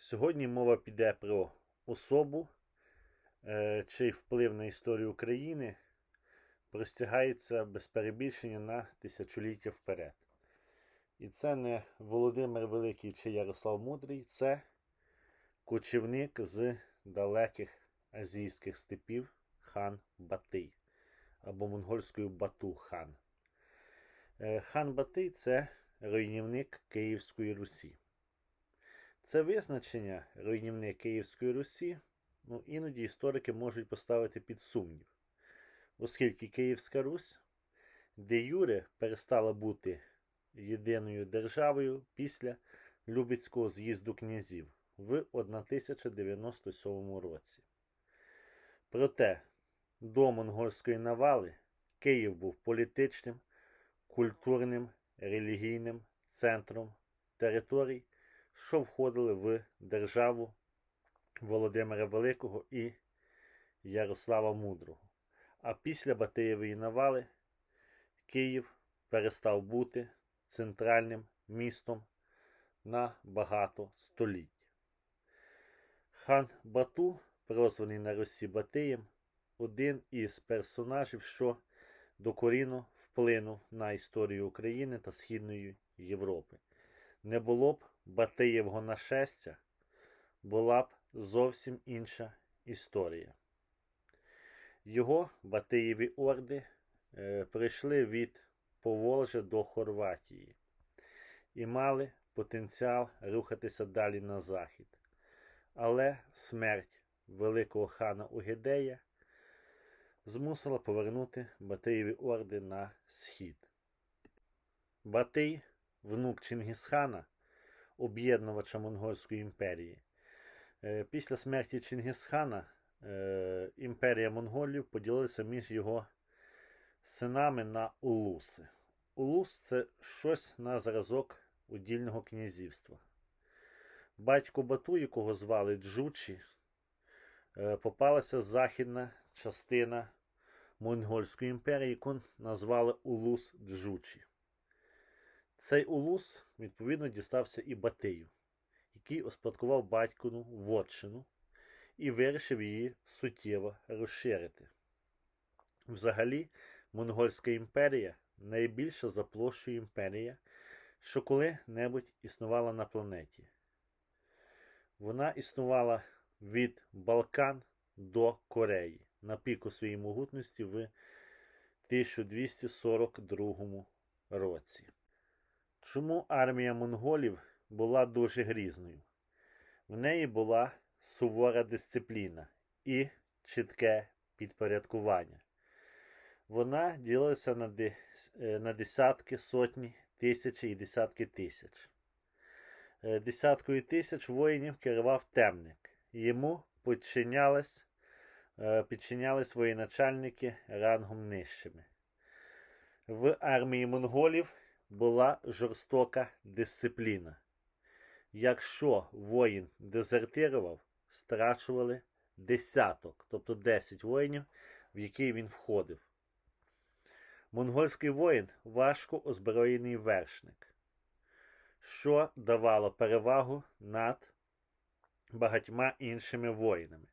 Сьогодні мова піде про особу, е, чий вплив на історію України простягається без перебільшення на тисячоліття вперед. І це не Володимир Великий чи Ярослав Мудрий, це кочівник з далеких азійських степів хан Батий або монгольською Бату хан. Е, Хан Батий це руйнівник Київської Русі. Це визначення руйнівник Київської Русі, ну, іноді історики можуть поставити під сумнів, оскільки Київська Русь де Юре перестала бути єдиною державою після Любецького з'їзду князів в 1097 році. Проте до монгольської навали Київ був політичним, культурним, релігійним центром територій, що входили в державу Володимира Великого і Ярослава Мудрого. А після Батиєвої навали Київ перестав бути центральним містом на багато століть. Хан Бату, прозваний на Русі Батиєм, один із персонажів, що докорінно вплинув на історію України та Східної Європи. Не було б Батиєвого нашестя, була б зовсім інша історія. Його Батиєві орди е, прийшли від Поволжя до Хорватії і мали потенціал рухатися далі на захід. Але смерть великого хана Угедея змусила повернути Батиєві орди на схід. Батий, внук Чингісхана, об'єднувача Монгольської імперії. Е, Після смерті Чингісхана е, імперія монголів поділилася між його синами на улуси. Улус це щось на зразок удільного князівства. Батько Бату, якого звали Джучі, е, попалася західна частина Монгольської імперії, яку назвали Улус Джучі. Цей улус, відповідно, дістався і Батию, який успадкував батькину вотчину і вирішив її суттєво розширити. Взагалі, Монгольська імперія найбільша за площею імперія, що коли-небудь існувала на планеті. Вона існувала від Балкан до Кореї на піку своєї могутності в 1242 році. Чому армія монголів була дуже грізною? В неї була сувора дисципліна і чітке підпорядкування. Вона ділилася на, е, десятки, сотні, тисячі і десятки тисяч. Е, Десяткою тисяч воїнів керував темник. Йому підчинялись, е, підчинялись воєначальники рангом нижчими. В армії монголів була жорстока дисципліна. Якщо воїн дезертирував, страчували десяток, тобто 10 воїнів, в який він входив. Монгольський воїн важко озброєний вершник, що давало перевагу над багатьма іншими воїнами.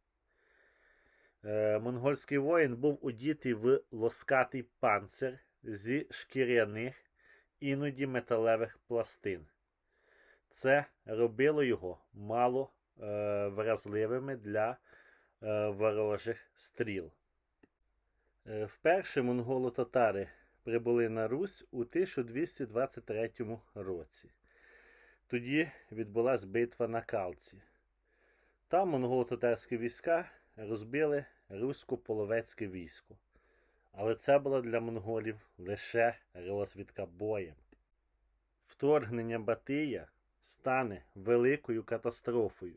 Е, Монгольський воїн був одітий в лоскатий панцир зі шкіряних, іноді металевих пластин. Це робило його мало е, вразливими для е, ворожих стріл. Е, Вперше монголо-татари прибули на Русь у 1223 році. Тоді відбулася битва на Калці. Там монголо-татарські війська розбили русько-половецьке військо. Але це була для монголів лише розвідка боєм. Вторгнення Батия стане великою катастрофою,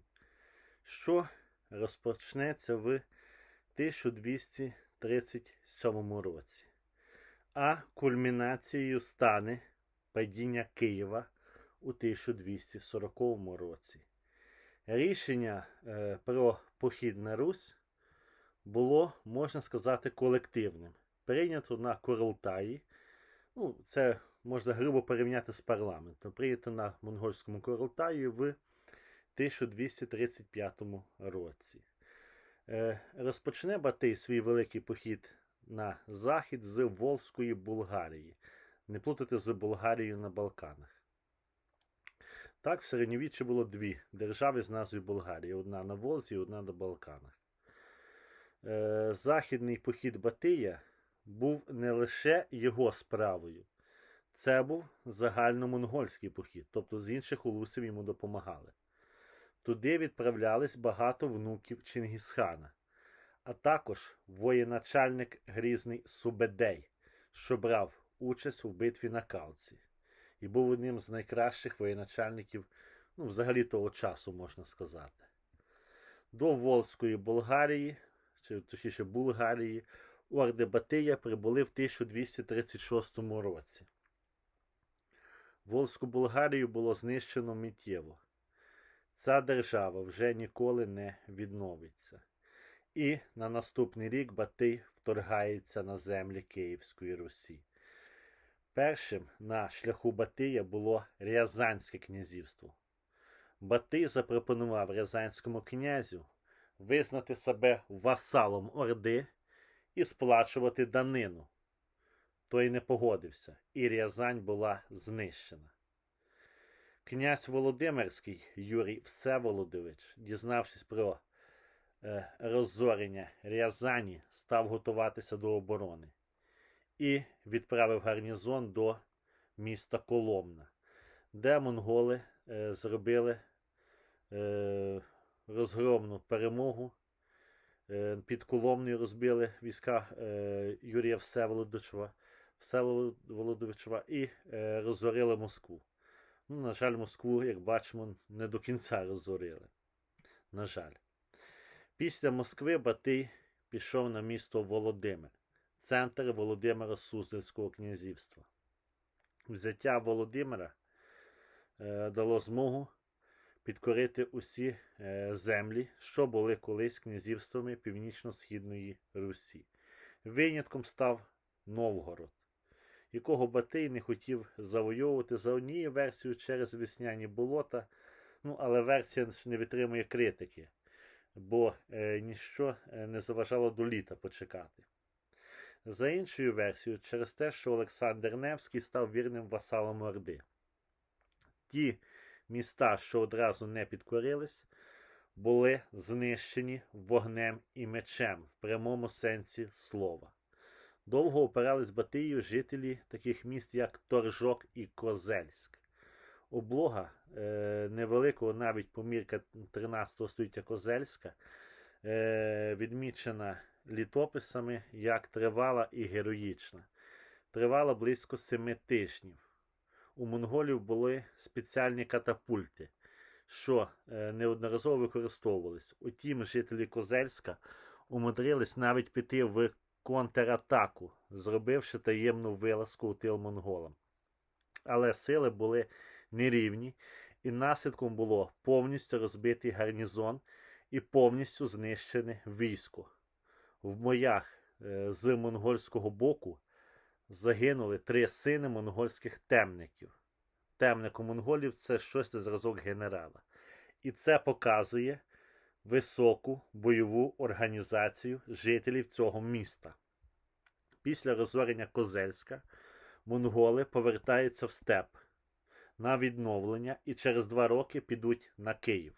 що розпочнеться в 1237 році. А кульмінацією стане падіння Києва у 1240 році. Рішення е, про похід на Русь було, можна сказати, колективним. Прийнято на Королтаї. Ну, це можна грубо порівняти з парламентом. Прийнято на монгольському Королтаї в 1235 році. Е, Розпочне Батий свій великий похід на захід з Волзької Булгарії. Не плутати з Болгарією на Балканах. Так, в середньовіччі було дві держави з назвою Болгарія: одна на Волзі, одна на Балканах. Е, Західний похід Батия був не лише його справою, це був загальномонгольський похід, тобто з інших улусів йому допомагали. Туди відправлялись багато внуків Чингісхана, а також воєначальник Грізний Субедей, що брав участь у битві на Калці, і був одним з найкращих воєначальників ну, взагалі того часу, можна сказати. До Волзької Болгарії, чи точніше Булгарії, орди Батия прибули в 1236 році. Волзьку Болгарію було знищено миттєво. Ця держава вже ніколи не відновиться. І на наступний рік Батий вторгається на землі Київської Русі. Першим на шляху Батия було Рязанське князівство. Батий запропонував Рязанському князю визнати себе васалом Орди і сплачувати данину. Той не погодився, і Рязань була знищена. Князь Володимирський Юрій Всеволодович, дізнавшись про е, розорення Рязані, став готуватися до оборони і відправив гарнізон до міста Коломна, де монголи е, зробили е, розгромну перемогу. Е, під Коломною розбили війська е, Юрія Всеволодовича, Всеволодовича і е, розорили Москву. Ну, на жаль, Москву, як бачимо, не до кінця розорили. На жаль. Після Москви Батий пішов на місто Володимир, центр Володимира Суздальського князівства. Взяття Володимира дало змогу підкорити усі е, землі, що були колись князівствами Північно-Східної Русі. Винятком став Новгород, якого Батий не хотів завойовувати за однією версією через весняні болота. Ну, але версія не витримує критики, бо е, ніщо не заважало до літа почекати. За іншою версією, через те, що Олександр Невський став вірним васалом Орди. Ті міста, що одразу не підкорились, були знищені вогнем і мечем в прямому сенсі слова. Довго опирались Батию жителі таких міст, як Торжок і Козельськ. Облога е, невеликого навіть помірка 13 століття Козельська е, відмічена літописами як тривала і героїчна. Тривала близько семи тижнів у монголів були спеціальні катапульти, що е, неодноразово використовувались. Утім, жителі Козельська умудрились навіть піти в контратаку, зробивши таємну вилазку у тил монголам. Але сили були нерівні, і наслідком було повністю розбитий гарнізон і повністю знищене військо. В боях е, з монгольського боку загинули три сини монгольських темників. Темник у монголів це щось на зразок генерала. І це показує високу бойову організацію жителів цього міста. Після розорення Козельська монголи повертаються в степ на відновлення і через два роки підуть на Київ.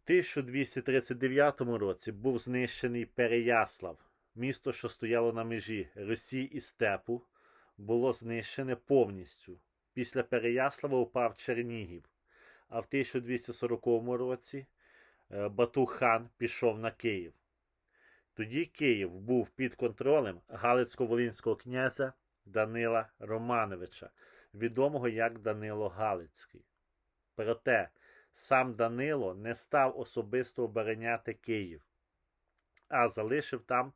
В 1239 році був знищений Переяслав. Місто, що стояло на межі Росії і степу, було знищене повністю. Після Переяслава упав Чернігів. А в 1240 році е, Батухан пішов на Київ. Тоді Київ був під контролем Галицько-Волинського князя Данила Романовича, відомого як Данило Галицький. Проте сам Данило не став особисто обороняти Київ, а залишив там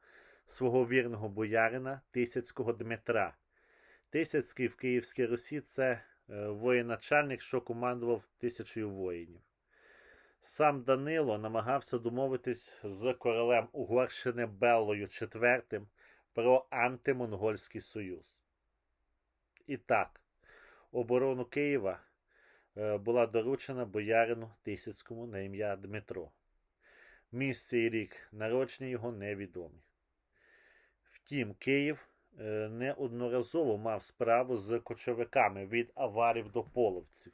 свого вірного боярина Тисяцького Дмитра. Тисяцький в Київській Русі це е, воєначальник, що командував тисячою воїнів. Сам Данило намагався домовитись з королем Угорщини Беллою IV про антимонгольський союз. І так, оборону Києва е, була доручена боярину Тисяцькому на ім'я Дмитро. Місце і рік народження його невідомі. Втім, Київ е, неодноразово мав справу з кочовиками від аварів до половців,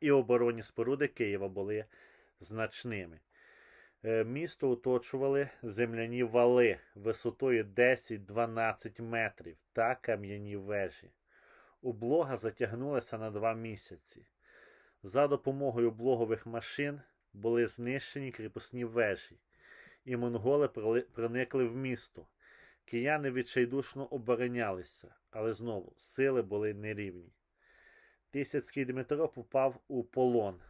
і оборонні споруди Києва були значними. Е, Місто оточували земляні вали висотою 10-12 метрів та кам'яні вежі. Облога затягнулася на два місяці. За допомогою облогових машин були знищені кріпосні вежі, і монголи проникли в місто. Кияни відчайдушно оборонялися, але знову сили були нерівні. Тисяцький Дмитро попав у полон.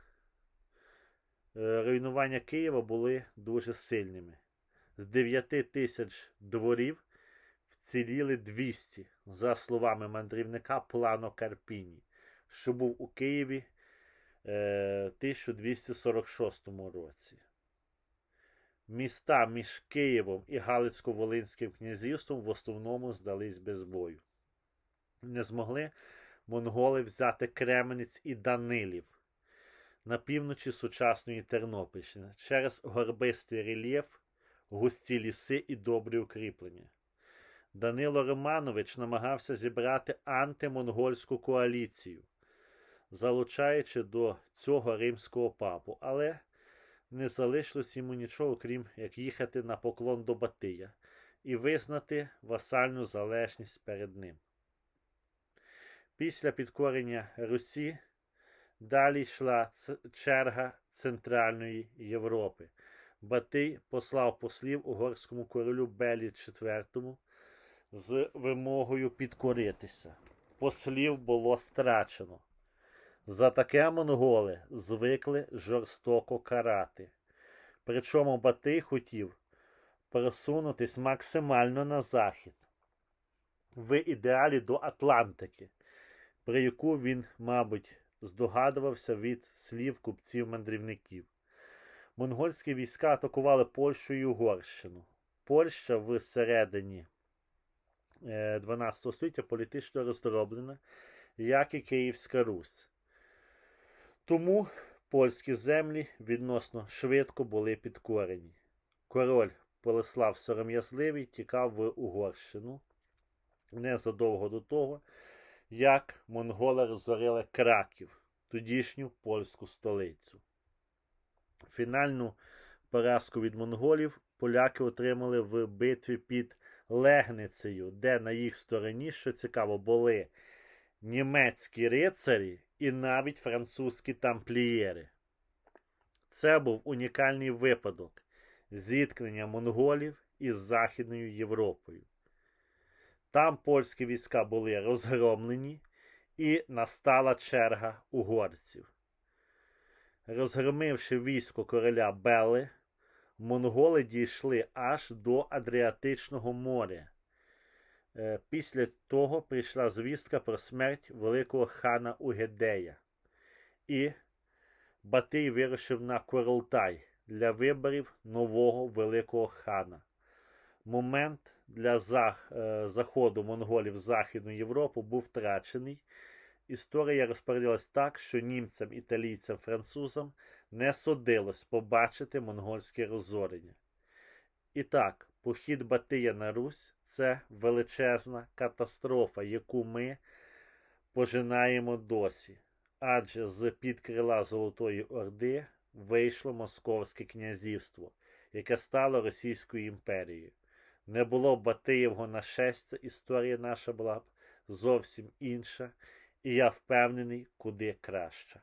Е, Руйнування Києва були дуже сильними. З 9 тисяч дворів вціліли 200, за словами мандрівника Плано Карпіні, що був у Києві е, 1246 році. Міста між Києвом і Галицько-Волинським князівством в основному здались без бою. Не змогли монголи взяти Кременець і Данилів на півночі сучасної Тернопільщини через горбистий рельєф, густі ліси і добрі укріплення. Данило Романович намагався зібрати антимонгольську коаліцію, залучаючи до цього римського папу, але не залишилось йому нічого, крім як їхати на поклон до Батия і визнати васальну залежність перед ним. Після підкорення Русі далі йшла черга Центральної Європи. Батий послав послів угорському королю Белі IV з вимогою підкоритися. Послів було страчено. За таке монголи звикли жорстоко карати. Причому Батий хотів просунутись максимально на захід, в ідеалі до Атлантики, про яку він, мабуть, здогадувався від слів купців-мандрівників. Монгольські війська атакували Польщу і Угорщину. Польща в середині е, 12 століття політично роздроблена, як і Київська Русь. Тому польські землі відносно швидко були підкорені. Король Полислав Сором'язливий тікав в Угорщину незадовго до того, як монголи розорили Краків, тодішню польську столицю. Фінальну поразку від монголів поляки отримали в битві під Легницею, де на їх стороні, що цікаво, були німецькі рицарі і навіть французькі тамплієри. Це був унікальний випадок зіткнення монголів із Західною Європою. Там польські війська були розгромлені, і настала черга угорців. Розгромивши військо короля Бели, монголи дійшли аж до Адріатичного моря. Е, Після того прийшла звістка про смерть великого хана Угедея. І Батий вирушив на Королтай для виборів нового великого хана. Момент для е, заходу монголів в Західну Європу був втрачений. Історія розпорядилась так, що німцям, італійцям, французам не судилось побачити монгольське розорення. І так, похід Батия на Русь це величезна катастрофа, яку ми пожинаємо досі. Адже з під крила Золотої Орди вийшло Московське князівство, яке стало Російською імперією. Не було Батиєвого нашестя, історія наша була б зовсім інша, і я впевнений, куди краща.